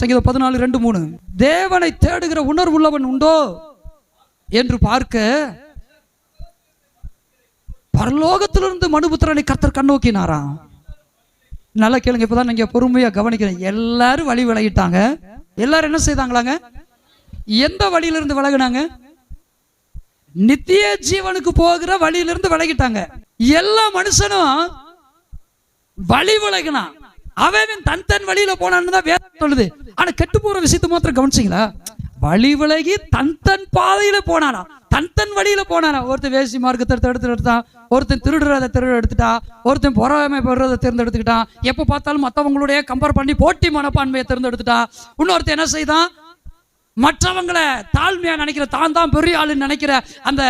சங்கீதம் பதினாலு ரெண்டு மூணு. தேவனை தேடுகிற உணர்வு உள்ளவன் உண்டோ என்று பார்க்க பரலோகத்திலிருந்து மனுபுத்திரனை கர்த்தர் கண்ணோக்கினாராம் நல்லா கேளுங்க இப்பதான் நீங்க பொறுமையா கவனிக்கிறேன். எல்லாரும் வழி விலகிட்டாங்க. எல்லாரும் என்ன செய்தாங்களாங்க? எந்த வழியிலிருந்து விலகினாங்க? நித்திய ஜீவனுக்கு போகிற வழியிலிருந்து விலகிட்டாங்க. எல்லா மனுஷனும் வழி விலகினான். அவன் தன் தன் வழியில போனான்னு தான் வேதம் சொல்லுது. ஆனா கெட்டு போற விஷயத்தை மாத்திரம் கவனிச்சிங்களா? வழி விலகி தன் தன் பாதையில போனானா? தன் தன் வழியில போனானா? ஒருத்தன் வேசி மார்க்கத்தை எடுத்து எடுத்து எடுத்தான் ஒருத்தன் திருடுறத திருட எடுத்துட்டா ஒருத்தன் பொறாமை பெறுறதை தேர்ந்தெடுத்துக்கிட்டான். எப்ப பார்த்தாலும் மற்றவங்களுடைய கம்பேர் பண்ணி போட்டி மனப்பான்மையை தேர்ந்தெடுத்துட்டான் இன்னொருத்தன் என்ன செய்தான்? மற்றவங்களை தாழ்மையா நினைக்கிற தான் தான் பெரிய ஆளுன்னு நினைக்கிற அந்த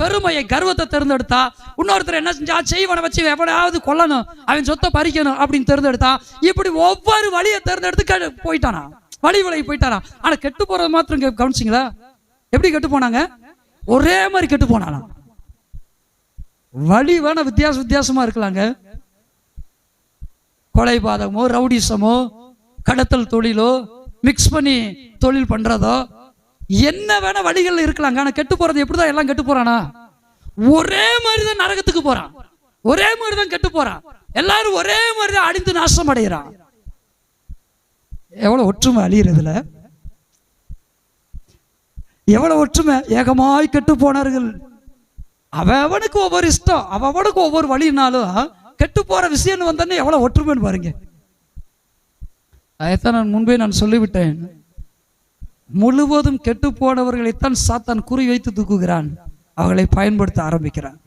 பெருமையை கர்வத்தை தேர்ந்தெடுத்தா இன்னொருத்தர் என்ன செஞ்சா செய்வனை வச்சு எவனையாவது கொல்லணும் அவன் சொத்தை பறிக்கணும் அப்படின்னு தேர்ந்தெடுத்தா இப்படி ஒவ்வொரு வழியை தேர்ந்தெடுத்து போயிட்டானா? வழி விலகி போயிட்டானா? ஆனா கெட்டு போறது மாத்திரம் கே- கவனிச்சிங்களா? எப்படி கெட்டு போனாங்க? ஒரே மாதிரி கெட்டு போனானா? வழி வேணா வித்தியாச வித்தியாசமா இருக்கலாங்க. கொலை பாதகமோ ரவுடிசமோ கடத்தல் தொழிலோ மிக்ஸ் பண்ணி தொழில் பண்றதோ என்ன வேணா வழிகளில் இருக்கலாங்க ஆனால் கெட்டு போறது எப்படிதான் எல்லாம் கெட்டு போறானா? ஒரே மாதிரி தான் நரகத்துக்கு போறான். ஒரே மாதிரி தான் கெட்டு போறான். எல்லாரும் ஒரே மாதிரி தான் அழிந்து நாசம் அடைகிறான். எவ்வளவு ஒற்றுமை அழியறதுல எவ்வளவு ஒற்றுமை? ஏகமாய் கெட்டு போனார்கள். அவனுக்கு ஒவ்வொரு இஷ்டம் அவனுக்கு ஒவ்வொரு வழினாலும் கெட்டு போற விஷயம்னு வந்தோன்னே எவ்வளவு ஒற்றுமைன்னு பாருங்க. அதைத்தான் நான் முன்பே நான் சொல்லிவிட்டேன். முழுவதும் கெட்டு போனவர்களைத்தான் சாத்தான் குறி வைத்து தூக்குகிறான். அவர்களை பயன்படுத்த ஆரம்பிக்கிறான்.